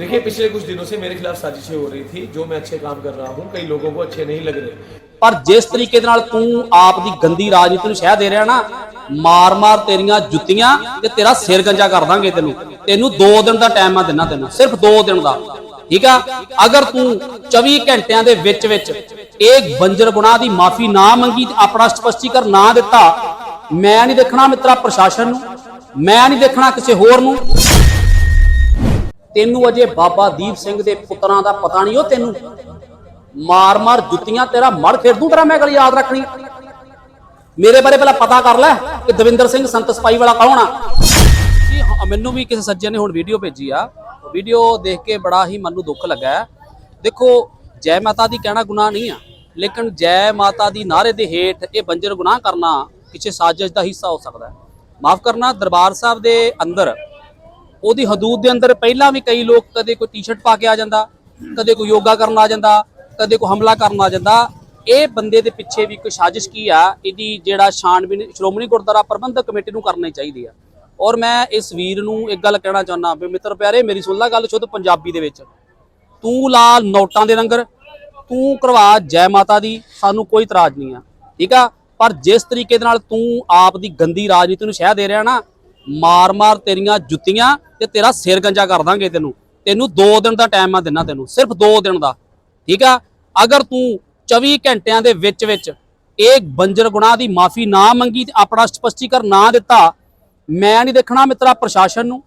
देखिए पिछले कुछ दिनों से मेरे खिलाफ साजिशें हो रही थी जो मैं अच्छे काम कर रहा हूँ कई लोगों को अच्छे नहीं लग रहे ਪਰ ਜਿਸ ਤਰੀਕੇ ਦੇ ਨਾਲ ਤੂੰ ਆਪ ਦੀ ਗੰਦੀ ਰਾਜਨੀਤੀ ਨੂੰ ਸ਼ਹਿ ਦੇ ਰਿਹਾ ਨਾ ਮਾਰ-ਮਾਰ ਤੇਰੀਆਂ ਜੁੱਤੀਆਂ ਤੇ ਤੇਰਾ ਸਿਰ ਗੰਜਾ ਕਰ ਦਾਂਗੇ ਤੈਨੂੰ ਤੈਨੂੰ 2 ਦਿਨ ਦਾ ਟਾਈਮ ਮੈਂ ਦਿੰਨਾ ਤੈਨੂੰ ਸਿਰਫ 2 ਦਿਨ ਦਾ ਠੀਕ ਆ ਅਗਰ ਤੂੰ 24 ਘੰਟਿਆਂ ਦੇ ਵਿੱਚ ਵਿੱਚ ਇਹ ਬੰਜਰ ਗੁਨਾਹ ਦੀ ਮਾਫੀ ਨਾ ਮੰਗੀ ਤੇ ਆਪਣਾ ਸਪਸ਼ਟੀਕਰਨ ਨਾ ਦਿੱਤਾ ਮੈਂ ਨਹੀਂ ਦੇਖਣਾ ਮਿੱਤਰਾ ਪ੍ਰਸ਼ਾਸਨ ਨੂੰ ਮੈਂ ਨਹੀਂ ਦੇਖਣਾ ਕਿਸੇ ਹੋਰ ਨੂੰ ਤੈਨੂੰ ਅਜੇ ਬਾਬਾ ਦੀਪ ਸਿੰਘ ਦੇ ਪੁੱਤਰਾਂ ਦਾ ਪਤਾ ਨਹੀਂ ਉਹ ਤੈਨੂੰ। ਮਾਰ ਮਾਰ ਜੁੱਤੀਆਂ ਤੇਰਾ ਮੜ ਫਿਰ ਦੂੰ ਤੇਰਾ ਮੈਂ ਗੱਲ ਯਾਦ ਰੱਖਣੀ। ਮੇਰੇ ਬਾਰੇ ਪਹਿਲਾਂ ਪਤਾ ਕਰ ਲੈ ਕਿ ਦਵਿੰਦਰ ਸਿੰਘ ਸੰਤ ਸਪਾਈ ਵਾਲਾ ਕੌਣ ਆ। ਜੀ ਹਾਂ, ਮੈਨੂੰ ਵੀ ਕਿਸੇ ਸੱਜਣ ਨੇ ਹੁਣ ਵੀਡੀਓ ਭੇਜੀ ਆ। ਵੀਡੀਓ ਦੇਖ ਕੇ ਬੜਾ ਹੀ ਮਨ ਨੂੰ ਦੁੱਖ ਲੱਗਾ ਹੈ। ਦੇਖੋ ਜੈ ਮਾਤਾ ਦੀ ਕਹਿਣਾ ਗੁਨਾਹ ਨਹੀਂ ਆ ਲੇਕਿਨ ਜੈ ਮਾਤਾ ਦੀ ਨਾਰੇ ਦੇ ਹੇਠ ਇਹ ਬੰਜਰ ਗੁਨਾਹ ਕਰਨਾ ਕਿਸੇ ਸਾਜ਼ਿਸ਼ ਦਾ ਹਿੱਸਾ ਹੋ ਸਕਦਾ ਹੈ। ਮਾਫ ਕਰਨਾ ਦਰਬਾਰ ਸਾਹਿਬ ਦੇ ਅੰਦਰ ਉਹਦੀ ਹਦੂਦ ਦੇ ਅੰਦਰ ਪਹਿਲਾਂ ਵੀ ਕਈ ਲੋਕ ਕਦੇ ਕੋਈ ਟੀ-ਸ਼ਰਟ ਪਾ ਕੇ ਆ ਜਾਂਦਾ, ਕਦੇ ਕੋਈ ਯੋਗਾ ਕਰਨ ਆ ਜਾਂਦਾ, ਕਦੇ ਕੋਈ ਹਮਲਾ ਕਰਨ ਆ ਜਾਂਦਾ। ਇਹ ਬੰਦੇ ਦੇ ਪਿੱਛੇ ਵੀ ਕੋਈ ਸਾਜ਼ਿਸ਼ ਕੀ ਆ, ਇਹਦੀ ਜਿਹੜਾ ਛਾਣਬੀਨ ਸ਼੍ਰੋਮਣੀ ਗੁਰਦੁਆਰਾ ਪ੍ਰਬੰਧਕ ਕਮੇਟੀ ਨੂੰ ਕਰਨੀ ਚਾਹੀਦੀ ਆ। ਔਰ ਮੈਂ ਇਸ ਵੀਰ ਨੂੰ ਇੱਕ ਗੱਲ ਕਹਿਣਾ ਚਾਹੁੰਦਾ, ਵੀ ਮਿੱਤਰ ਪਿਆਰੇ, ਮੇਰੀ ਸੁਣ ਲੈ ਗੱਲ ਸ਼ੁੱਧ ਪੰਜਾਬੀ ਦੇ ਵਿੱਚ। ਤੂੰ ਲਾ ਨੋਟਾਂ ਦੇ ਲੰਗਰ, ਤੂੰ ਕਰਵਾ ਜੈ ਮਾਤਾ ਦੀ, ਸਾਨੂੰ ਕੋਈ ਇਤਰਾਜ਼ ਨਹੀਂ ਆ, ਠੀਕ ਆ? ਪਰ ਜਿਸ ਤਰੀਕੇ ਦੇ ਨਾਲ ਤੂੰ ਆਪ ਦੀ ਗੰਦੀ ਰਾਜਨੀਤੀ ਨੂੰ ਸ਼ਹਿ ਦੇ ਰਿਹਾ ਨਾ ਮਾਰ-ਮਾਰ ਤੇਰੀਆਂ ਜੁੱਤੀਆਂ ਤੇ ਤੇਰਾ ਸਿਰ ਗੰਜਾ ਕਰ ਦਾਂਗੇ ਤੈਨੂੰ। ਤੈਨੂੰ 2 ਦਿਨ ਦਾ ਟਾਈਮ ਮੈਂ ਦਿੰਨਾ ਤੈਨੂੰ, ਸਿਰਫ 2 ਦਿਨ ਦਾ। ਠੀਕ ਆ? ਅਗਰ ਤੂੰ 24 ਘੰਟਿਆਂ ਦੇ ਵਿੱਚ ਵਿੱਚ ਇਹ ਬੰਜਰ ਗੁਨਾਹ ਦੀ ਮਾਫੀ ਨਾ ਮੰਗੀ ਤੇ ਆਪਣਾ ਸਪਸ਼ਟੀਕਰਨ ਨਾ ਦਿੱਤਾ, ਮੈਂ ਨਹੀਂ ਦੇਖਣਾ ਮਿੱਤਰਾ ਪ੍ਰਸ਼ਾਸਨ ਨੂੰ,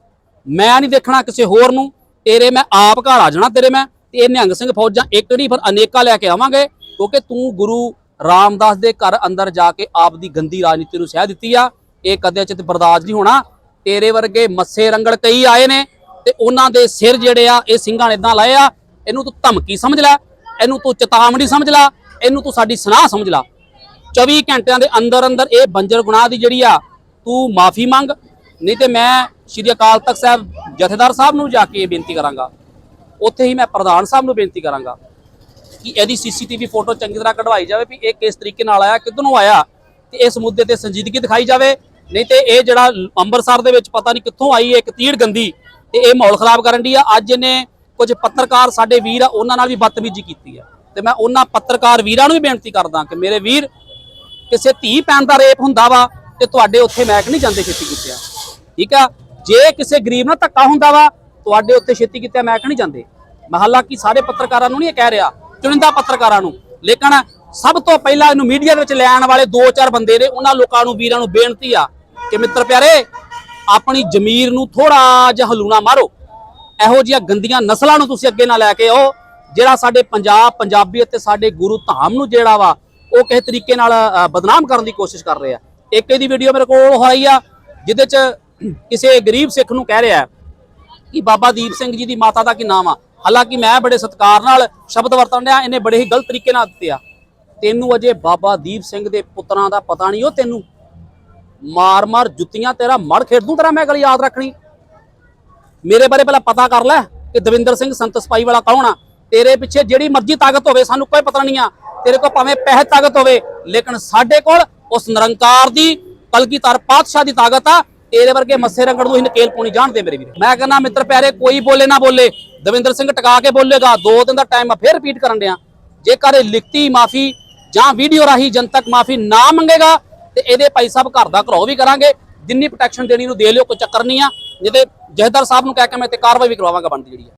ਮੈਂ ਨਹੀਂ ਦੇਖਣਾ ਕਿਸੇ ਹੋਰ ਨੂੰ। ਤੇਰੇ ਮੈਂ ਆਪ ਘਰ ਆ ਜਾਣਾ ਤੇਰੇ ਮੈਂ, ਤੇ ਇਹ ਨਿਹੰਗ ਸਿੰਘ ਫੌਜਾਂ ਇੱਕ ਨਹੀਂ, ਫਿਰ ਅਨੇਕਾਂ ਲੈ ਕੇ ਆਵਾਂਗੇ, ਕਿਉਂਕਿ ਤੂੰ ਗੁਰੂ ਰਾਮਦਾਸ ਦੇ ਘਰ ਅੰਦਰ ਜਾ ਕੇ ਆਪ ਦੀ ਗੰਦੀ ਰਾਜਨੀਤੀ ਨੂੰ ਸਹਿ ਦਿੱਤੀ ਆ। ਇਹ ਕਦੇ ਚਿਤ ਬਰਦਾਸ਼ਤ ਨਹੀਂ ਹੋਣਾ। ਤੇਰੇ ਵਰਗੇ ਮੱਸੇ ਰੰਗੜ ਕਈ ਆਏ ਨੇ ਤੇ ਉਹਨਾਂ ਦੇ ਸਿਰ ਜਿਹੜੇ ਆ, ਇਹ ਸਿੰਘਾਂ ਨੇ ਇਦਾਂ ਲਾਏ ਆ, ਇਹਨੂੰ ਤੂੰ ਧਮਕੀ ਸਮਝ ਲੈ, ਇਹਨੂੰ ਤੂੰ ਚੇਤਾਵਨੀ ਸਮਝ ਲੈ, ਇਹਨੂੰ ਤੂੰ ਸਾਡੀ ਸਲਾਹ ਸਮਝ ਲੈ। 24 ਘੰਟਿਆਂ ਦੇ ਅੰਦਰ ਅੰਦਰ ਇਹ ਬੰਜਰ ਗੁਨਾਹ ਦੀ ਜਿਹੜੀ ਆ, ਤੂੰ ਮਾਫੀ ਮੰਗ, ਨਹੀਂ ਤੇ ਮੈਂ ਸ਼੍ਰੀ ਅਕਾਲ ਤਖਤ ਸਾਹਿਬ ਜਥੇਦਾਰ ਸਾਹਿਬ ਨੂੰ ਜਾ ਕੇ ਇਹ ਬੇਨਤੀ ਕਰਾਂਗਾ। ਉੱਥੇ ਹੀ ਮੈਂ ਪ੍ਰਧਾਨ ਸਾਹਿਬ ਨੂੰ ਬੇਨਤੀ ਕਰਾਂਗਾ ਕਿ ਇਹਦੀ ਸੀਸੀਟੀਵੀ ਫੋਟੋ ਚੰਗੀ ਤਰ੍ਹਾਂ ਕਢਵਾਈ ਜਾਵੇ ਵੀ ਇਹ ਕਿਸ ਤਰੀਕੇ ਨਾਲ ਆਇਆ, ਕਿੱਧਰੋਂ ਆਇਆ, ਤੇ ਇਸ ਮੁੱਦੇ ਤੇ ਸੰਜੀਦਗੀ ਦਿਖਾਈ ਜਾਵੇ। ਨਹੀਂ ਤੇ ਇਹ ਜਿਹੜਾ ਅੰਮ੍ਰਿਤਸਰ ਦੇ ਵਿੱਚ ਪਤਾ ਨਹੀਂ ਕਿੱਥੋਂ ਆਈ ਹੈ ਇੱਕ ਤੀੜ ਗੰਦੀ ਤੇ ਇਹ ਮਾਹੌਲ ਖਰਾਬ ਕਰਨ ਦੀ ਆ। ਅੱਜ ਇਹਨੇ ਕੁਝ ਪੱਤਰਕਾਰ ਸਾਡੇ ਵੀਰ ਆ, ਉਹਨਾਂ ਨਾਲ ਵੀ ਬਦਤਮੀਜ਼ੀ ਕੀਤੀ ਆ। ਤੇ ਮੈਂ ਉਹਨਾਂ ਪੱਤਰਕਾਰ ਵੀਰਾਂ ਨੂੰ ਵੀ ਬੇਨਤੀ ਕਰਦਾ ਕਿ ਮੇਰੇ ਵੀਰ, ਕਿਸੇ ਧੀ ਪੈਣ ਦਾ ਰੇਪ ਹੁੰਦਾ ਵਾ ਤੇ ਤੁਹਾਡੇ ਉੱਥੇ ਮੈਕ ਨਹੀਂ ਜਾਂਦੇ ਛੇਤੀ ਕੀਤਿਆ ਠੀਕ ਆ? ਜੇ ਕਿਸੇ ਗਰੀਬ ਨਾਲ ਧੱਕਾ ਹੁੰਦਾ ਵਾ, ਤੁਹਾਡੇ ਉੱਥੇ ਛੇਤੀ ਕੀਤਿਆ ਮੈਕ ਨਹੀਂ ਜਾਂਦੇ। ਮੈਂ ਹਾਲਾਂਕਿ ਸਾਰੇ ਪੱਤਰਕਾਰਾਂ ਨੂੰ ਨਹੀਂ ਇਹ ਕਹਿ ਰਿਹਾ, ਚੁਣਿੰਦਾ ਪੱਤਰਕਾਰਾਂ ਨੂੰ। ਲੇਕਿਨ ਸਭ ਤੋਂ ਪਹਿਲਾਂ ਇਹਨੂੰ ਮੀਡੀਆ ਦੇ ਵਿੱਚ ਲੈਣ ਵਾਲੇ ਦੋ ਚਾਰ ਬੰਦੇ ਨੇ, ਉਹਨਾਂ ਲੋਕਾਂ ਨੂੰ, ਵੀਰਾਂ ਨੂੰ ਬੇਨਤੀ ਆ ਕਿ ਮਿੱਤਰ ਪਿਆਰੇ, ਆਪਣੀ ਜ਼ਮੀਰ ਨੂੰ ਥੋੜਾ ਜਿਹਾ ਹਲੂਣਾ ਮਾਰੋ। ਇਹੋ ਜਿਹੀਆਂ ਗੰਦੀਆਂ ਨਸਲਾਂ ਨੂੰ ਤੁਸੀਂ ਅੱਗੇ ਨਾ ਲੈ ਕੇ ਆਓ, ਜਿਹੜਾ ਸਾਡੇ ਪੰਜਾਬ, ਪੰਜਾਬੀ ਅਤੇ ਸਾਡੇ ਗੁਰੂ ਧਾਮ ਨੂੰ ਜਿਹੜਾ ਵਾ, ਉਹ ਕਿਸੇ ਤਰੀਕੇ ਨਾਲ ਬਦਨਾਮ ਕਰਨ ਦੀ ਕੋਸ਼ਿਸ਼ ਕਰ ਰਹੇ। ਆ ਇੱਕ ਇਹਦੀ ਵੀਡੀਓ ਮੇਰੇ ਕੋਲ ਹੋਈ ਆ, ਜਿਹਦੇ ਚ ਕਿਸੇ ਗਰੀਬ ਸਿੱਖ ਨੂੰ ਕਹਿ ਰਿਹਾ ਕਿ ਬਾਬਾ ਦੀਪ ਸਿੰਘ ਜੀ ਦੀ ਮਾਤਾ ਦਾ ਕੀ ਨਾਮ ਆ? ਹਾਲਾਂਕਿ ਮੈਂ ਬੜੇ ਸਤਿਕਾਰ ਨਾਲ ਸ਼ਬਦ ਵਰਤਣ ਰਿਹਾ ਇਹਨੇ ਬੜੇ ਹੀ ਗਲਤ ਤਰੀਕੇ ਨਾਲ ਦਿੱਤੇ ਆ। ਤੈਨੂੰ ਅਜੇ ਬਾਬਾ ਦੀਪ ਸਿੰਘ ਦੇ ਪੁੱਤਰਾਂ ਦਾ ਪਤਾ ਨਹੀਂ, ਉਹ ਤੈਨੂੰ ਮਾਰ ਮਾਰ ਜੁੱਤੀਆਂ ਤੇਰਾ ਮੜ ਖੇਡ ਦੂੰ, ਤੇਰਾ ਮੈਂ ਗੱਲ ਯਾਦ ਰੱਖਣੀ। ਮੇਰੇ ਬਾਰੇ ਪਹਿਲਾਂ ਪਤਾ ਕਰ ਲੈ ਕਿ ਦਵਿੰਦਰ ਸਿੰਘ ਸੰਤ ਸਪਾਈ ਵਾਲਾ ਕੌਣ ਆ। ਤੇਰੇ ਪਿੱਛੇ ਜਿਹੜੀ ਮਰਜ਼ੀ ਤਾਕਤ ਹੋਵੇ, ਸਾਨੂੰ ਕੋਈ ਪਤਾ ਨਹੀਂ ਆ। ਤੇਰੇ ਕੋਲ ਭਾਵੇਂ ਪੈਸੇ ਤਾਕਤ ਹੋਵੇ, ਲੇਕਿਨ ਸਾਡੇ ਕੋਲ ਉਸ ਨਿਰੰਕਾਰ ਦੀ, ਕਲਗੀਧਰ ਪਾਤਸ਼ਾਹ ਦੀ ਤਾਕਤ ਆ। ਤੇਰੇ ਵਰਗੇ ਮੱਸੇ ਰੰਗੜ ਨੂੰ ਹੀ ਨਕੇਲ ਪਾਉਣੀ ਜਾਣਦੇ ਮੇਰੇ ਵੀਰ। ਮੈਂ ਕਹਿੰਦਾ, ਮਿੱਤਰ ਪਿਆਰੇ, ਕੋਈ ਬੋਲੇ ਨਾ ਬੋਲੇ, ਦਵਿੰਦਰ ਸਿੰਘ ਟਿਕਾ ਕੇ ਬੋਲੇਗਾ। ਦੋ ਦਿਨ ਦਾ ਟਾਈਮ ਆ, ਫੇਰ ਰਿਪੀਟ ਕਰਨ ਦਿਆਂ ਜੇਕਰ ਇਹ ਲਿਖਤੀ ਮਾਫੀ ਜਾਂ ਵੀਡੀਓ ਰਾਹੀਂ ਜਨਤਕ ਮਾਫੀ ਨਾ ਮੰਗੇਗਾ, ਤੇ ਇਹਦੇ ਭਾਈ ਸਾਹਿਬ ਘਰ ਦਾ ਘਰੋ ਵੀ ਕਰਾਂਗੇ। ਜਿੰਨੀ ਪ੍ਰੋਟੈਕਸ਼ਨ ਦੇਣੀ ਨੂੰ ਦੇ ਲਿਓ, ਕੋਈ ਚੱਕਰ ਨਹੀਂ ਆ। ਜਿਹਦੇ ਜਹਦਰ ਸਾਹਿਬ ਨੂੰ ਕਹਿ ਕੇ ਮੈਂ ਤੇ ਕਾਰਵਾਈ ਵੀ ਕਰਵਾਵਾਂਗਾ ਬਣਦੀ ਜਿਹੜੀ ਆ।